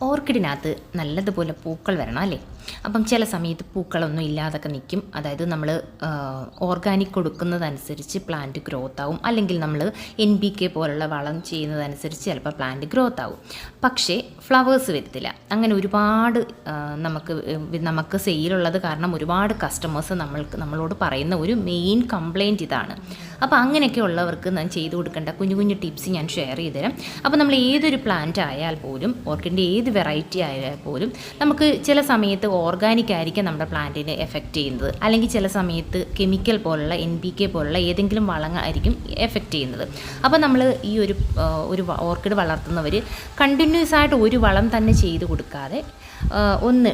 ഓർക്കിഡിനകത്ത് നല്ലതുപോലെ പൂക്കൾ വരണം അല്ലേ? അപ്പം ചില സമയത്ത് പൂക്കളൊന്നും ഇല്ലാതൊക്കെ നിൽക്കും. അതായത് നമ്മൾ ഓർഗാനിക് കൊടുക്കുന്നതനുസരിച്ച് പ്ലാന്റ് ഗ്രോത്ത് ആവും. അല്ലെങ്കിൽ നമ്മൾ എൻ ബി കെ പോലുള്ള വളം ചെയ്യുന്നതനുസരിച്ച് ചിലപ്പോൾ പ്ലാന്റ് ഗ്രോത്ത് ആവും. പക്ഷേ ഫ്ലവേഴ്സ് വരത്തില്ല. അങ്ങനെ ഒരുപാട് നമുക്ക് നമുക്ക് സെയിലുള്ളത് കാരണം ഒരുപാട് കസ്റ്റമേഴ്സ് നമ്മൾക്ക് നമ്മളോട് പറയുന്ന ഒരു മെയിൻ കംപ്ലയിന്റ് ഇതാണ്. അപ്പോൾ അങ്ങനെയൊക്കെ ഉള്ളവർക്ക് ഞാൻ ചെയ്തു കൊടുക്കേണ്ട കുഞ്ഞു കുഞ്ഞു ടിപ്സ് ഞാൻ ഷെയർ ചെയ്ത് തരാം. അപ്പോൾ നമ്മൾ ഏതൊരു പ്ലാന്റ് ആയാൽ പോലും ഓർക്കിഡിന്റെ ഏത് വെറൈറ്റി ആയാൽ പോലും നമുക്ക് ചില സമയത്ത് ഓർഗാനിക് ആയിരിക്കും നമ്മുടെ പ്ലാന്റിനെ എഫക്റ്റ് ചെയ്യുന്നത്. അല്ലെങ്കിൽ ചില സമയത്ത് കെമിക്കൽ പോലുള്ള എൻ പി കെ പോലുള്ള ഏതെങ്കിലും വളങ്ങളായിരിക്കും എഫക്റ്റ് ചെയ്യുന്നത്. അപ്പോൾ നമ്മൾ ഈ ഒരു ഒരു ഓർക്കിഡ് വളർത്തുന്നവർ കണ്ടിന്യൂസ് ആയിട്ട് ഒരു വളം തന്നെ ചെയ്ത് കൊടുക്കാതെ ഒന്ന്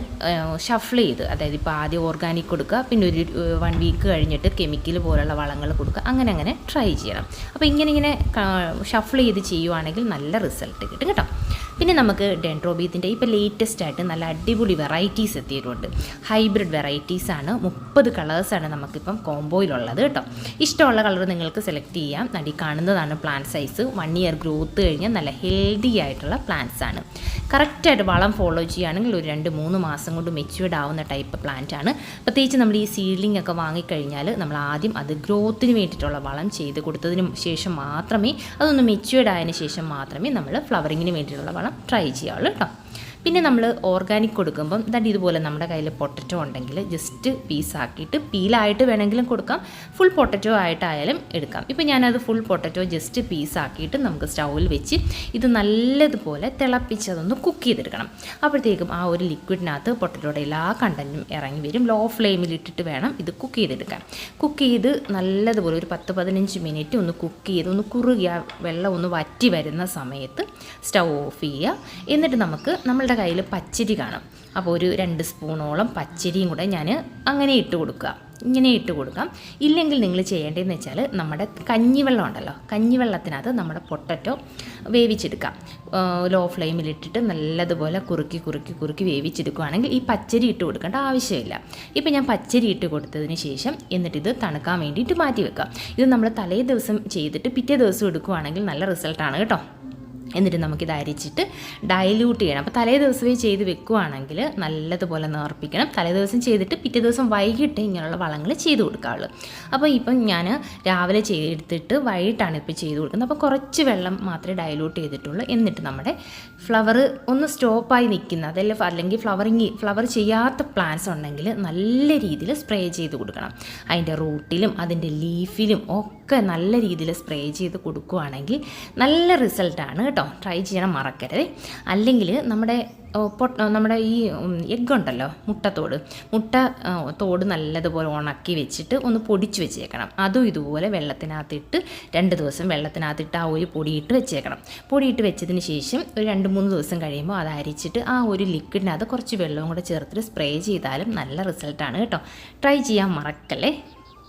ഷഫിൾ ചെയ്ത് അതായത് ഇപ്പോൾ ആദ്യം ഓർഗാനിക് കൊടുക്കുക പിന്നെ ഒരു വൺ വീക്ക് കഴിഞ്ഞിട്ട് കെമിക്കൽ പോലുള്ള വളങ്ങൾ കൊടുക്കുക അങ്ങനെ അങ്ങനെ ട്രൈ ചെയ്യണം. അപ്പോൾ ഇങ്ങനെ ഇങ്ങനെ ഷഫിൾ ചെയ്ത് ചെയ്യുവാണെങ്കിൽ നല്ല റിസൾട്ട് കിട്ടും കേട്ടോ. പിന്നെ നമുക്ക് ഡെൻഡ്രോബീത്തിന്റെ ഇപ്പോൾ ലേറ്റസ്റ്റ് ആയിട്ട് നല്ല അടിപൊളി വെറൈറ്റീസ് എത്തിയിട്ടുണ്ട്. ഹൈബ്രിഡ് വെറൈറ്റീസ് ആണ്. മുപ്പത് കളേഴ്സാണ് നമുക്കിപ്പം കോംബോയിലുള്ളത് കേട്ടോ. ഇഷ്ടമുള്ള കളർ നിങ്ങൾക്ക് സെലക്ട് ചെയ്യാം. നടി കാണുന്നതാണ് plan size one year growth കഴിഞ്ഞാൽ നല്ല ഹെൽത്തി ആയിട്ടുള്ള പ്ലാന്റ്സ് ആണ്. കറക്റ്റായിട്ട് വളം ഫോളോ ചെയ്യുകയാണെങ്കിൽ ഒരു രണ്ട് മൂന്ന് മാസം കൊണ്ട് മെച്യൂർഡ് ആവുന്ന ടൈപ്പ് പ്ലാന്റ് ആണ്. പ്രത്യേകിച്ച് നമ്മൾ ഈ സീഡ്ലിംഗ് ഒക്കെ വാങ്ങിക്കഴിഞ്ഞാൽ നമ്മൾ ആദ്യം അത് ഗ്രോത്തിന് വേണ്ടിയിട്ടുള്ള വളം ചെയ്ത് കൊടുത്തതിന് ശേഷം മാത്രമേ അതൊന്ന് മെച്യൂർഡ് ആയതിനു ശേഷം മാത്രമേ നമ്മൾ ഫ്ലവറിങ്ങിന് വേണ്ടിയിട്ടുള്ള വളം ട്രൈ ചെയ്യാവുള്ളൂ കേട്ടോ. പിന്നെ നമ്മൾ ഓർഗാനിക് കൊടുക്കുമ്പം ദാറ്റ് ഇതുപോലെ നമ്മുടെ കയ്യിൽ പൊട്ടറ്റോ ഉണ്ടെങ്കിൽ ജസ്റ്റ് പീസാക്കിയിട്ട് പീലായിട്ട് വേണമെങ്കിലും കൊടുക്കാം. ഫുൾ പൊട്ടറ്റോ ആയിട്ടായാലും എടുക്കാം. ഇപ്പോൾ ഞാനത് ഫുൾ പൊട്ടറ്റോ ജസ്റ്റ് പീസാക്കിയിട്ട് നമുക്ക് സ്റ്റൗവിൽ വെച്ച് ഇത് നല്ലതുപോലെ തിളപ്പിച്ചതൊന്ന് കുക്ക് ചെയ്തെടുക്കണം. അപ്പോഴത്തേക്കും ആ ഒരു ലിക്വിഡിനകത്ത് പൊട്ടറ്റോയുടെ എല്ലാ കണ്ടന്റും ഇറങ്ങി വരും. ലോ ഫ്ലെയിമിൽ ഇട്ടിട്ട് വേണം ഇത് കുക്ക് ചെയ്തെടുക്കാൻ. കുക്ക് ചെയ്ത് നല്ലതുപോലെ ഒരു പത്ത് പതിനഞ്ച് മിനിറ്റ് ഒന്ന് കുക്ക് ചെയ്ത് ഒന്ന് കുറുകി ആ വെള്ളം ഒന്ന് വറ്റി വരുന്ന സമയത്ത് സ്റ്റൗ ഓഫ് ചെയ്യുക. എന്നിട്ട് നമുക്ക് നമ്മളുടെ കയ്യിൽ പച്ചരി കാണും. അപ്പോൾ ഒരു രണ്ട് സ്പൂണോളം പച്ചരിയും കൂടെ ഞാൻ അങ്ങനെ ഇട്ട് കൊടുക്കുക. ഇങ്ങനെ ഇട്ട് കൊടുക്കാം. ഇല്ലെങ്കിൽ നിങ്ങൾ ചെയ്യേണ്ടതെന്ന് വെച്ചാൽ നമ്മുടെ കഞ്ഞിവെള്ളം ഉണ്ടല്ലോ കഞ്ഞിവെള്ളത്തിനകത്ത് നമ്മുടെ പൊട്ടറ്റോ വേവിച്ചെടുക്കാം. ലോ ഫ്ലെയിമിൽ ഇട്ടിട്ട് നല്ലതുപോലെ കുറുക്കി കുറുക്കി കുറുക്കി വേവിച്ചെടുക്കുകയാണെങ്കിൽ ഈ പച്ചരി ഇട്ട് കൊടുക്കേണ്ട ആവശ്യമില്ല. ഇപ്പം ഞാൻ പച്ചരി ഇട്ട് കൊടുത്തതിന് ശേഷം എന്നിട്ട് ഇത് തണുക്കാൻ വേണ്ടിയിട്ട് മാറ്റി വെക്കാം. ഇത് നമ്മൾ തലേ ദിവസം ചെയ്തിട്ട് പിറ്റേ ദിവസം എടുക്കുകയാണെങ്കിൽ നല്ല റിസൾട്ടാണ് കേട്ടോ. എന്നിട്ട് നമുക്കിത് അരിച്ചിട്ട് ഡൈല്യൂട്ട് ചെയ്യണം. അപ്പോൾ തലേ ദിവസമേ ചെയ്ത് വെക്കുവാണെങ്കിൽ നല്ലതുപോലെ നേർപ്പിക്കണം. തലേ ദിവസം ചെയ്തിട്ട് പിറ്റേ ദിവസം വൈകിട്ട് ഇങ്ങനെയുള്ള വളങ്ങൾ ചെയ്ത് കൊടുക്കാവുള്ളൂ. അപ്പോൾ ഇപ്പം ഞാൻ രാവിലെ ചെയ്തെടുത്തിട്ട് വൈകിട്ടാണ് ഇപ്പോൾ ചെയ്ത് കൊടുക്കുന്നത്. അപ്പോൾ കുറച്ച് വെള്ളം മാത്രമേ ഡൈല്യൂട്ട് ചെയ്തിട്ടുള്ളൂ. എന്നിട്ട് നമ്മുടെ ഫ്ലവർ ഒന്ന് സ്റ്റോപ്പായി നിൽക്കുന്ന അതല്ല അല്ലെങ്കിൽ ഫ്ലവറിങ് ഫ്ലവർ ചെയ്യാത്ത പ്ലാന്റ്സ് ഉണ്ടെങ്കിൽ നല്ല രീതിയിൽ സ്പ്രേ ചെയ്ത് കൊടുക്കണം. അതിന്റെ റൂട്ടിലും അതിന്റെ ലീഫിലും ഒക്കെ നല്ല രീതിയിൽ സ്പ്രേ ചെയ്ത് കൊടുക്കുകയാണെങ്കിൽ നല്ല റിസൾട്ടാണ് കേട്ടോ. ട്രൈ ചെയ്യണം മറക്കരുത്. അല്ലെങ്കിൽ നമ്മുടെ നമ്മുടെ ഈ എഗ്ഗ് ഉണ്ടല്ലോ മുട്ടത്തോട് മുട്ട തോട് നല്ലതുപോലെ ഉണക്കി വെച്ചിട്ട് ഒന്ന് പൊടിച്ച് വെച്ചേക്കണം. അതും ഇതുപോലെ വെള്ളത്തിനകത്തിട്ട് രണ്ട് ദിവസം വെള്ളത്തിനകത്തിട്ട് ആ ഒരു പൊടിയിട്ട് വെച്ചേക്കണം. പൊടിയിട്ട് വെച്ചതിന് ശേഷം ഒരു രണ്ട് മൂന്ന് ദിവസം കഴിയുമ്പോൾ അത് അരിച്ചിട്ട് ആ ഒരു ലിക്വിഡിനകത്ത് കുറച്ച് വെള്ളവും കൂടെ ചേർത്തിട്ട് സ്പ്രേ ചെയ്താലും നല്ല റിസൾട്ടാണ് കേട്ടോ. ട്രൈ ചെയ്യാൻ മറക്കല്ലേ?